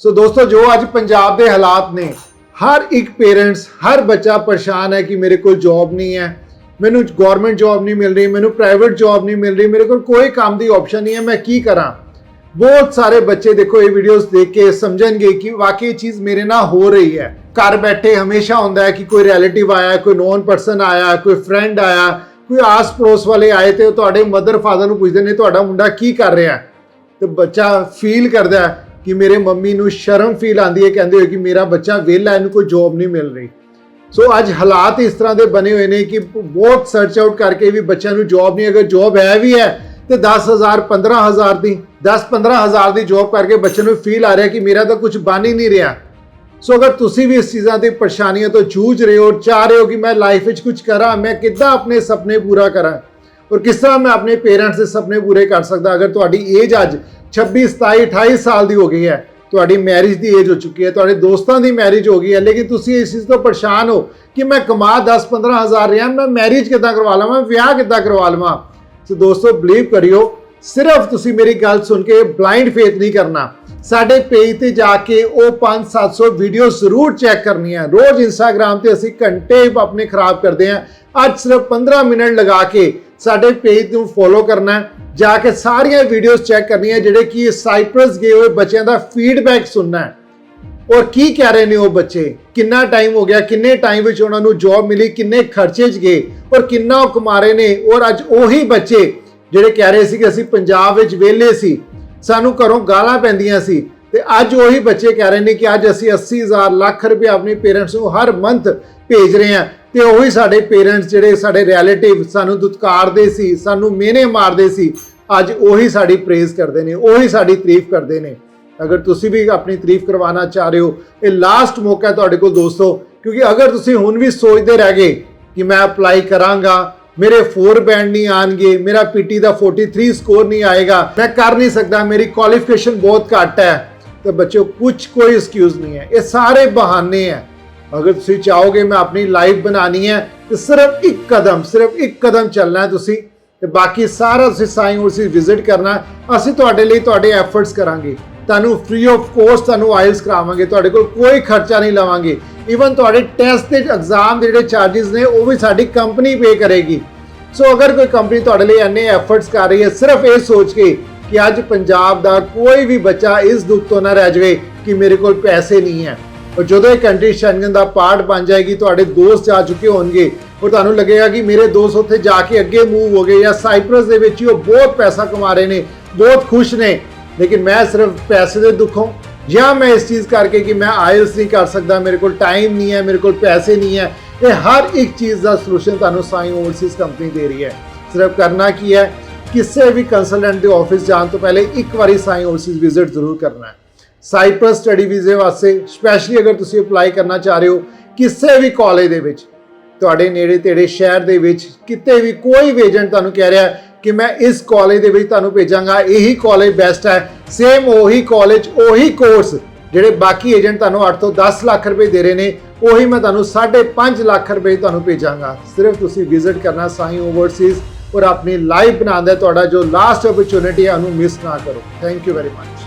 ਸੋ ਦੋਸਤੋ ਜੋ ਅੱਜ ਪੰਜਾਬ ਦੇ ਹਾਲਾਤ ਨੇ ਹਰ ਇੱਕ ਪੇਰੈਂਟਸ ਹਰ ਬੱਚਾ ਪਰੇਸ਼ਾਨ ਹੈ ਕਿ ਮੇਰੇ ਕੋਲ ਜੌਬ ਨਹੀਂ ਹੈ ਮੈਨੂੰ ਗਵਰਨਮੈਂਟ ਜੌਬ ਨਹੀਂ ਮਿਲ ਰਹੀ ਮੈਨੂੰ ਪ੍ਰਾਈਵੇਟ ਜੌਬ ਨਹੀਂ ਮਿਲ ਰਹੀ ਮੇਰੇ ਕੋਲ ਕੋਈ ਕੰਮ ਦੀ ਆਪਸ਼ਨ ਨਹੀਂ ਹੈ ਮੈਂ ਕੀ ਕਰਾਂ ਬਹੁਤ ਸਾਰੇ ਬੱਚੇ ਦੇਖੋ ਇਹ ਵੀਡੀਓਜ਼ ਦੇਖ ਕੇ ਸਮਝਣਗੇ ਕਿ ਵਾਕਈ ਇਹ ਚੀਜ਼ ਮੇਰੇ ਨਾਲ ਹੋ ਰਹੀ ਹੈ ਘਰ ਬੈਠੇ ਹਮੇਸ਼ਾ ਹੁੰਦਾ ਹੈ ਕਿ ਕੋਈ ਰਿਲੇਟਿਵ ਆਇਆ ਕੋਈ ਨੋਨ ਪਰਸਨ ਆਇਆ ਕੋਈ ਫਰੈਂਡ ਆਇਆ ਕੋਈ ਆਸ ਪੜੋਸ ਵਾਲੇ ਆਏ ਤੇ ਉਹ ਤੁਹਾਡੇ ਮਦਰ ਫਾਦਰ ਨੂੰ ਪੁੱਛਦੇ ਨੇ ਤੁਹਾਡਾ ਮੁੰਡਾ ਕੀ ਕਰ ਰਿਹਾ ਹੈ ਤੇ ਬੱਚਾ ਫੀਲ ਕਰਦਾ ਹੈ ਕਿ ਮੇਰੇ ਮੰਮੀ ਨੂੰ ਸ਼ਰਮ ਫੀਲ ਆਂਦੀ ਹੈ, ਕਹਿੰਦੇ ਹੋਏ ਕਿ ਮੇਰਾ ਬੱਚਾ ਵਿਹਲਾ, ਇਹਨੂੰ ਕੋਈ ਜੌਬ ਨਹੀਂ ਮਿਲ ਰਹੀ। ਸੋ ਅੱਜ ਹਾਲਾਤ ਇਸ ਤਰ੍ਹਾਂ ਦੇ ਬਣੇ ਹੋਏ ਨੇ ਕਿ ਬਹੁਤ ਸਰਚ ਆਊਟ ਕਰਕੇ ਵੀ ਬੱਚਿਆਂ ਨੂੰ ਜੌਬ ਨਹੀਂ, ਅਗਰ ਜੌਬ ਹੈ ਵੀ ਹੈ, ਤੇ 10000 15000 ਦੀ 10 15000 ਦੀ ਜੌਬ ਕਰਕੇ ਬੱਚੇ ਨੂੰ ਫੀਲ ਆ ਰਿਹਾ ਕਿ ਮੇਰਾ ਤਾਂ ਕੁਝ ਬਣ ਹੀ ਨਹੀਂ ਰਿਹਾ। ਸੋ ਅਗਰ ਤੁਸੀਂ ਵੀ ਇਸ ਚੀਜ਼ਾਂ ਦੀ ਪਰੇਸ਼ਾਨੀਆਂ ਤੋਂ ਜੂਝ ਰਹੇ ਹੋ, ਚਾਹ ਰਹੇ ਹੋ ਕਿ ਮੈਂ ਲਾਈਫ ਵਿੱਚ ਕੁਝ ਕਰਾਂ, ਮੈਂ ਕਿੱਦਾਂ ਆਪਣੇ ਸੁਪਨੇ ਪੂਰਾ ਕਰਾਂ। ਔਰ ਕਿਸ ਤਰ੍ਹਾਂ ਮੈਂ ਆਪਣੇ ਪੇਰੈਂਟਸ ਦੇ ਸੁਪਨੇ ਪੂਰੇ ਕਰ ਸਕਦਾ, ਅਗਰ ਤੁਹਾਡੀ ਏਜ ਅੱਜ 26 27 28 ਸਾਲ ਦੀ ਹੋ ਗਈ ਹੈ। ਤੁਹਾਡੀ ਮੈਰਿਜ ਦੀ ਏਜ ਹੋ ਚੁੱਕੀ ਹੈ। ਤੁਹਾਡੇ ਦੋਸਤਾਂ ਦੀ ਮੈਰਿਜ ਹੋ ਗਈ ਹੈ। ਲੇਕਿਨ ਤੁਸੀਂ ਇਸ ਚੀਜ਼ ਤੋਂ ਪਰੇਸ਼ਾਨ ਹੋ ਕਿ ਮੈਂ ਕਮਾ 10 15 ਹਜ਼ਾਰ ਰਿਹਾ ਮੈਂ ਮੈਰਿਜ ਕਿੱਦਾਂ ਕਰਵਾ ਲਵਾਂ ਵਿਆਹ ਕਿੱਦਾਂ ਕਰਵਾ ਲਵਾਂ। ਸੋ ਦੋਸਤੋ ਬਲੀਵ ਕਰਿਓ, ਸਿਰਫ ਤੁਸੀਂ ਮੇਰੀ ਗੱਲ ਸੁਣ ਕੇ ਬਲਾਈਂਡ ਫੇਥ ਨਹੀਂ ਕਰਨਾ। ਸਾਡੇ ਪੇਜ ਤੇ ਜਾ ਕੇ ਉਹ 5-700 ਵੀਡੀਓ ਜ਼ਰੂਰ ਚੈੱਕ ਕਰਨੀਆਂ। ਰੋਜ਼ ਇੰਸਟਾਗ੍ਰam ਤੇ ਅਸੀਂ ਘੰਟੇ ਆਪਣੇ ਖਰਾਬ ਕਰਦੇ ਹਾਂ। ਅੱਜ ਸਿਰਫ 15 ਮਿੰਟ ਲਗਾ ਕੇ ਸਾਡੇ ਪੇਜ ਨੂੰ ਫੋਲੋ ਕਰਨਾ ਜਾ ਕੇ ਸਾਰੀਆਂ ਵੀਡੀਓਜ਼ ਚੈੱਕ ਕਰਨੀਆਂ, ਜਿਹੜੇ ਕਿ ਸਾਈਪਰਸ ਗਏ ਹੋਏ ਬੱਚਿਆਂ ਦਾ ਫੀਡਬੈਕ ਸੁਣਨਾ ਹੈ। ਔਰ ਕੀ ਕਹਿ ਰਹੇ ਨੇ ਉਹ ਬੱਚੇ? ਕਿੰਨਾ ਟਾਈਮ ਹੋ ਗਿਆ, ਕਿੰਨੇ ਟਾਈਮ ਵਿੱਚ ਉਹਨਾਂ ਨੂੰ ਜੌਬ ਮਿਲੀ, ਕਿੰਨੇ ਖਰਚੇ 'ਚ ਗਏ, ਔਰ ਕਿੰਨਾ ਉਹ ਕਮਾ ਰਹੇ ਨੇ, ਔਰ ਅੱਜ ਉਹੀ ਬੱਚੇ ਜਿਹੜੇ ਕਹਿ ਰਹੇ ਸੀ ਕਿ ਅਸੀਂ ਪੰਜਾਬ ਵਿੱਚ ਵਿਹਲੇ ਸੀ, ਸਾਨੂੰ ਘਰੋਂ ਗਾਲਾਂ ਪੈਂਦੀਆਂ ਸੀ, ਤੇ ਅੱਜ ਉਹੀ ਬੱਚੇ ਕਹਿ ਰਹੇ ਨੇ ਕਿ ਅੱਜ ਅਸੀਂ 80000 ਲੱਖ ਰੁਪਏ ਆਪਣੇ ਪੇਰੈਂਟਸ ਨੂੰ ਹਰ ਮੰਥ ਭੇਜ ਰਹੇ ਹਾਂ। ਤੇ ਉਹੀ ਸਾਡੇ ਪੇਰੈਂਟਸ ਜਿਹੜੇ ਸਾਡੇ ਰਿਲੇਟਿਵ ਸਾਨੂੰ ਦੁਤਕਾਰਦੇ ਸੀ, ਸਾਨੂੰ ਮਿਹਨੇ ਮਾਰਦੇ ਸੀ, ਅੱਜ ਉਹੀ ਸਾਡੀ ਪ੍ਰੇਜ਼ ਕਰਦੇ ਨੇ, ਉਹੀ ਸਾਡੀ ਤਾਰੀਫ ਕਰਦੇ ਨੇ। ਅਗਰ ਤੁਸੀਂ ਵੀ ਆਪਣੀ ਤਾਰੀਫ ਕਰਵਾਉਣਾ ਚਾਹ ਰਹੇ ਹੋ, ਇਹ ਲਾਸਟ ਮੌਕਾ ਹੈ ਤੁਹਾਡੇ ਕੋਲ ਦੋਸਤੋ, ਕਿਉਂਕਿ ਅਗਰ ਤੁਸੀਂ ਹੁਣ ਵੀ ਸੋਚਦੇ ਰਹਿ ਗਏ ਕਿ ਮੈਂ ਅਪਲਾਈ ਕਰਾਂਗਾ, ਮੇਰੇ 4 ਬੈਂਡ ਨਹੀਂ ਆਣਗੇ ਮੇਰਾ ਪੀਟੀ ਦਾ 43 ਸਕੋਰ ਨਹੀਂ ਆਏਗਾ, ਮੈਂ ਕਰ ਨਹੀਂ ਸਕਦਾ, ਮੇਰੀ ਕੁਆਲੀਫਿਕੇਸ਼ਨ ਬਹੁਤ ਘੱਟ ਹੈ, ਤਾਂ ਬੱਚਿਓ ਕੁਝ ਕੋਈ ਐਕਸਕਿਊਜ਼ ਨਹੀਂ ਹੈ। ਇਹ ਸਾਰੇ ਬਹਾਨੇ ਹੈ। ਅਗਰ ਤੁਸੀਂ ਚਾਹੋਗੇ ਮੈਂ ਆਪਣੀ ਲਾਈਫ ਬਣਾਣੀ ਹੈ, ਤੇ ਸਿਰਫ ਇੱਕ ਕਦਮ, ਸਿਰਫ ਇੱਕ ਕਦਮ ਚੱਲਣਾ ਹੈ ਤੁਸੀਂ, ਤੇ ਬਾਕੀ ਸਾਰਾ ਤੁਸੀਂ ਸਾਈਂ ਉਰਸੀ ਵਿਜ਼ਿਟ ਕਰਨਾ ਅਸੀਂ ਤੁਹਾਡੇ ਲਈ ਤੁਹਾਡੇ ਐਫਰਟਸ ਕਰਾਂਗੇ। ਤੁਹਾਨੂੰ ਫ੍ਰੀ ਆਫ ਕੋਸਟ ਤੁਹਾਨੂੰ ਆਇਲਸ ਕਰਾਵਾਂਗੇ, ਤੁਹਾਡੇ ਕੋਲ ਕੋਈ ਖਰਚਾ ਨਹੀਂ ਲਵਾਂਗੇ। ਈਵਨ ਤੁਹਾਡੇ ਟੈਸਟ ਦੇ ਐਗਜ਼ਾਮ ਦੇ ਜਿਹੜੇ ਚਾਰजेस ਨੇ, ਉਹ ਵੀ ਸਾਡੀ ਕੰਪਨੀ ਪੇ ਕਰੇਗੀ। ਸੋ ਅਗਰ ਕੋਈ ਕੰਪਨੀ ਤੁਹਾਡੇ ਲਈ ਇੰਨੇ ਐਫਰਟਸ ਕਰ ਰਹੀ ਹੈ, ਸਿਰਫ ਇਹ ਸੋਚ ਕੇ ਕਿ ਅੱਜ ਪੰਜਾਬ ਦਾ ਕੋਈ ਵੀ ਬੱਚਾ ਇਸ ਦੁੱਖ ਤੋਂ ਨਾ ਰਹਿ ਜਾਵੇ ਕਿ ਮੇਰੇ ਕੋਲ ਪੈਸੇ ਨਹੀਂ ਹੈ। ਔਰ ਜਦੋਂ ਇਹ ਕੰਟਰੀ ਸ਼ੈਂਗਨ ਦਾ ਪਾਰਟ ਬਣ ਜਾਏਗੀ, ਤੁਹਾਡੇ ਦੋਸਤ ਜਾ ਚੁੱਕੇ ਹੋਣਗੇ। ਔਰ ਤੁਹਾਨੂੰ ਲੱਗੇਗਾ ਕਿ ਮੇਰੇ ਦੋਸਤ ਉੱਥੇ ਜਾ ਕੇ ਅੱਗੇ ਮੂਵ ਹੋ ਗਏ ਜਾਂ ਸਾਈਪਰਸ ਦੇ ਵਿੱਚ ਹੀ ਉਹ ਬਹੁਤ ਪੈਸਾ ਕਮਾ ਰਹੇ ਨੇ, ਬਹੁਤ ਖੁਸ਼ ਨੇ। ਲੇਕਿਨ ਮੈਂ ਸਿਰਫ ਪੈਸੇ ਦੇ ਦੁੱਖੋਂ ਜਾਂ ਮੈਂ ਇਸ ਚੀਜ਼ ਕਰਕੇ ਕਿ ਮੈਂ ਆਇਲਸ ਨਹੀਂ ਕਰ ਸਕਦਾ, ਮੇਰੇ ਕੋਲ ਟਾਈਮ ਨਹੀਂ ਹੈ, ਮੇਰੇ ਕੋਲ ਪੈਸੇ ਨਹੀਂ ਹੈ। ਇਹ ਹਰ ਇੱਕ ਚੀਜ਼ ਦਾ ਸੋਲੂਸ਼ਨ ਤੁਹਾਨੂੰ ਸਾਈ ਓਵਰਸੀਜ਼ ਕੰਪਨੀ ਦੇ ਰਹੀ ਹੈ। ਸਿਰਫ ਕਰਨਾ ਕੀ ਹੈ? ਕਿਸੇ ਵੀ ਕੰਸਲਟੈਂਟ ਦੇ ਆਫਿਸ ਜਾਣ ਤੋਂ ਪਹਿਲੇ ਇੱਕ ਵਾਰੀ ਸਾਈ ਓਵਰਸੀਜ਼ ਵਿਜ਼ਿਟ ਜ਼ਰੂਰ ਕਰਨਾ ਹੈ। ਸਾਈਪਰ ਸਟੱਡੀ ਵੀਜ਼ੇ ਵਾਸਤੇ ਸਪੈਸ਼ਲੀ ਅਗਰ ਤੁਸੀਂ ਅਪਲਾਈ ਕਰਨਾ ਚਾਹ ਰਹੇ ਹੋ ਕਿਸੇ ਵੀ ਕਾਲਜ ਦੇ ਵਿੱਚ, ਤੁਹਾਡੇ ਨੇੜੇ ਤੇੜੇ ਸ਼ਹਿਰ ਦੇ ਵਿੱਚ ਕਿਤੇ ਵੀ ਕੋਈ ਵੀ ਏਜੰਟ ਤੁਹਾਨੂੰ ਕਹਿ ਰਿਹਾ ਕਿ ਮੈਂ ਇਸ ਕਾਲਜ ਦੇ ਵਿੱਚ ਤੁਹਾਨੂੰ ਭੇਜਾਂਗਾ, ਇਹੀ ਕਾਲਜ ਬੈਸਟ ਹੈ ਸੇਮ ਉਹੀ ਕਾਲਜ ਉਹੀ ਕੋਰਸ ਜਿਹੜੇ ਬਾਕੀ ਏਜੰਟ ਤੁਹਾਨੂੰ 8 ਤੋਂ 10 ਲੱਖ ਰੁਪਏ ਦੇ ਰਹੇ ਨੇ, ਉਹੀ ਮੈਂ ਤੁਹਾਨੂੰ 5.5 ਲੱਖ ਰੁਪਏ ਤੁਹਾਨੂੰ ਭੇਜਾਂਗਾ। ਸਿਰਫ ਤੁਸੀਂ ਵਿਜ਼ਿਟ ਕਰਨਾ, ਸਾਈ ਓਵਰਸੀਜ਼ ਔਰ ਆਪਣੀ ਲਾਈਫ ਬਣਾਉਂਦਾ ਤੁਹਾਡਾ ਜੋ ਲਾਸਟ ਓਪਰਚ्युनिटी ਹੈ, ਉਹਨੂੰ ਮਿਸ ਨਾ ਕਰੋ। ਥੈਂਕ ਯੂ ਵੈਰੀ ਮਚ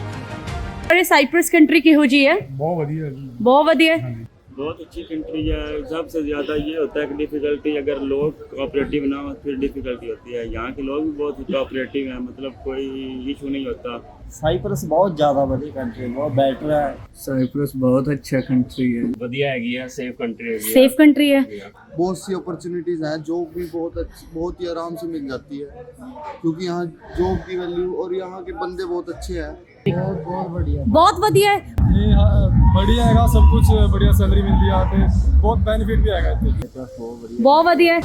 ਅਰੇ ਸਾਈਪ੍ਰਸ ਕੰਟਰੀ ਕਿਹੋ ਜੀ ਹੈ ਬਹੁਤ ਵਧੀਆ ਜੀ ਬਹੁਤ ਵਧੀਆ ਹੈ बहुत अच्छी कंट्री है सबसे ज़्यादा ये होता है कि डिफ़िकल्टी अगर लोग कोऑपरेटिव ना हो फिर डिफ़िकल्टी होती है यहाँ के लोग भी बहुत कोऑपरेटिव हैं मतलब कोई इशू नहीं होता ਸਾਈਪਰਸ ਬਹੁਤ ਜ਼ਿਆਦਾ ਵਧੀਆ ਕੰਟਰੀ ਬਹੁਤ ਬੈਟਰ ਹੈ ਸਾਈਪ੍ਰਸ ਬਹੁਤ ਅੱਛਾ ਕੰਟਰੀ ਹੈ बढ़िया हैगी है सेफ कंट्री हैगी है ਸੇਫ ਕੰਟਰੀ ਹੈ बहुत सी अपॉर्चुनिटीज़ हैं जॉब भी बहुत अच्छी बहुत ही आराम से मिल जाती है। क्योंकि यहाँ जॉब की वैल्यू और यहाँ के बंदे बहुत अच्छे हैं। बहुत बढ़िया बहुत हाँ, बढ़िया है बढ़िया है सब कुछ बढ़िया सैलरी मिलती है बहुत बेनिफिट भी आएगा बहुत बढ़िया बहुत बढ़िया।